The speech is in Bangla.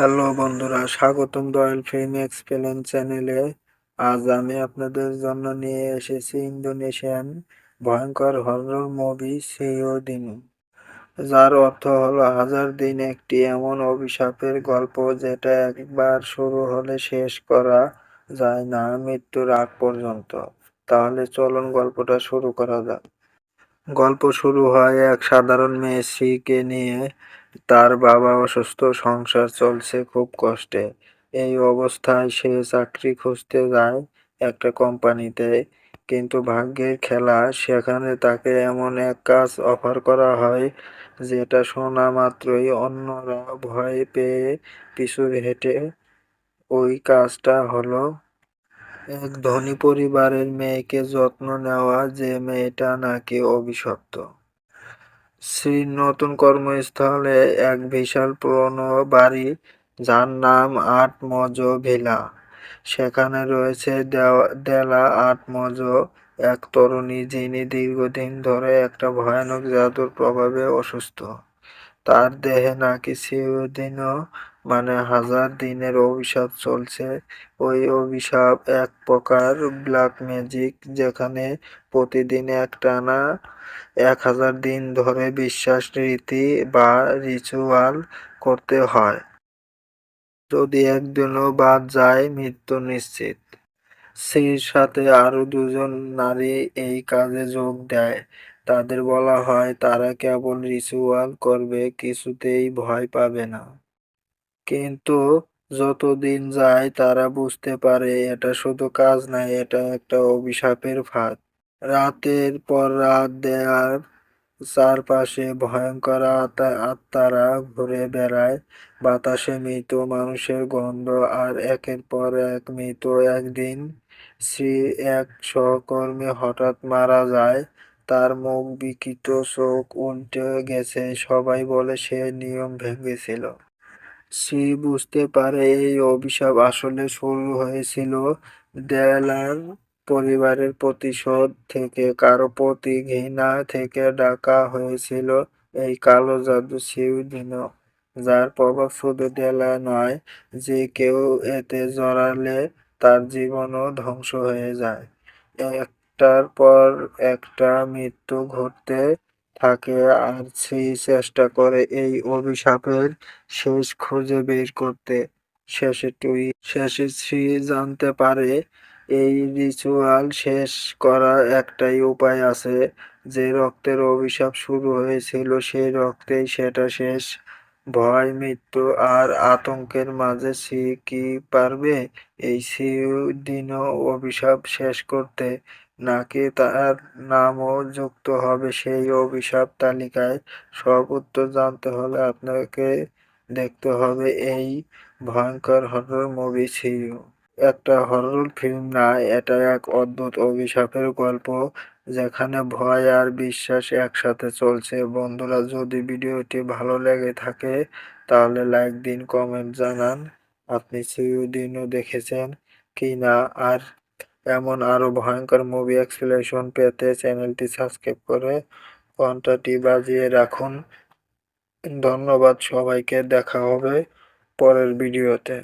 হ্যালো বন্ধুরা, স্বাগতম রয়্যাল ফিল্ম এক্সপ্লেন চ্যানেলে। আজ আমি আপনাদের জন্য নিয়ে এসেছি ইন্দোনেশিয়ান ভয়ঙ্কর হরর মুভি সিও দিন, যার অর্থ হলো হাজার দিন একটি এমন অভিশাপের গল্প যেটা একবার শুরু হলে শেষ করা যায় না মৃত্যুর আগ পর্যন্ত। তাহলে চলুন গল্পটা শুরু করা যাক। গল্প শুরু হয় এক সাধারণ মেয়ে শ্রীকে নিয়ে। তার বাবা অসুস্থ, সংসার চলছে খুব কষ্টে। এই অবস্থায় সে চাকরি খুঁজতে যায় একটা কোম্পানিতে। কিন্তু ভাগ্যের খেলা, সেখানে তাকে এমন এক কাজ অফার করা হয়, যেটা শোনা মাত্রই অন্যরা ভয় পেয়ে পিছু হেঁটে। ওই কাজটা হলো এক ধনী পরিবারের মেয়েকে যত্ন নেওয়া যে মেয়েটা নাকি অভিশপ্ত। শ্রীর নতুন কর্মস্থলে এক বিশাল পুরনো বাড়ি, যার নাম আট মজ ভিলা। সেখানে রয়েছে দেলা আট মজ এক তরুণী যিনি দীর্ঘদিন ধরে একটা ভয়ানক জাদুর প্রভাবে অসুস্থ। তার দেহে নাকি চিরদিনও মানে হাজার দিনের অভিশাপ চলছে। ওই অভিশাপ এক প্রকার ব্ল্যাক ম্যাজিক যেখানে প্রতিদিন একটানা এক হাজার দিন ধরে বিশ্বাস, রীতি বা রিচুয়াল করতে হয়। যদি একদিনও বাদ যায়, মৃত্যু নিশ্চিত। স্ত্রীর সাথে আরও দুজন নারী এই কাজে যোগ দেয়। তাদের বলা হয়, তারা কেবল রিচুয়াল করবে, কিছুতেই ভয় পাবে না। কিন্তু যত দিন যায় তারা বুঝতে পারে এটা শুধু কাজ নয় এটা একটা অভিশাপের ফাঁদ। রাতের পর রাত দেয়ার চারপাশে ভয়ঙ্কর আত্মারা ঘুরে বেড়ায়। বাতাসে মৃত মানুষের গন্ধ আর একের পর এক মৃত একদিন শ্রী এক সহকর্মী হঠাৎ মারা যায়। তার মুখ বিকৃত, চোখ উল্টে গেছে। সবাই বলে সে নিয়ম ভেঙেছিল। শ্রী বুঝতে পারে এই অভিশাপ আসলে শুরু হয়েছিল দেয়ালার পরিবারের প্রতিশোধ থেকে। কারও প্রতি ঘৃণা থেকে ডাকা হয়েছিল এই কালো জাদু দিন যার প্রভাব শুধু দেলা নয়, যে কেউ এতে জড়ালে তার জীবনও ধ্বংস হয়ে যায়। একটার পর একটা মৃত্যু ঘটতে থাকে আর সেই চেষ্টা করে এই অভিশাপের শেষ খুঁজে বের করতে। শেষে টুই শেষে শ্রী জানতে পারে এই রিচুয়াল শেষ করার একটাই উপায় আছে। যে রক্তের অভিশাপ শুরু হয়েছিল, সেই রক্তেই সেটা শেষ। ভয়, মৃত্যু আর আতঙ্কের মাঝে সে কি পারবে? এই দিনও অভিশাপ শেষ করতে নাকি তার নামও যুক্ত হবে সেই অভিশাপ তালিকায়? সব উত্তর জানতে হলে আপনাকে দেখতে হবে এই ভয়ঙ্কর হরর মুভি ছিল একটা হরর ফিল্ম না এটা এক অদ্ভুত অভিশাপের গল্প যেখানে ভয় আর বিশ্বাস একসাথে চলছে। বন্ধুরা, যদি ভিডিওটি ভালো লেগে থাকে, তাহলে লাইক দিন কমেন্ট জানান। আপনি চিরদিনও দেখেছেন কি না আর এমন আরও ভয়ঙ্কর মুভি এক্সপ্লেশন পেতে চ্যানেলটি সাবস্ক্রাইব করে ঘন্টাটি বাজিয়ে রাখুন। ধন্যবাদ, সবাইকে দেখা হবে পরের ভিডিওতে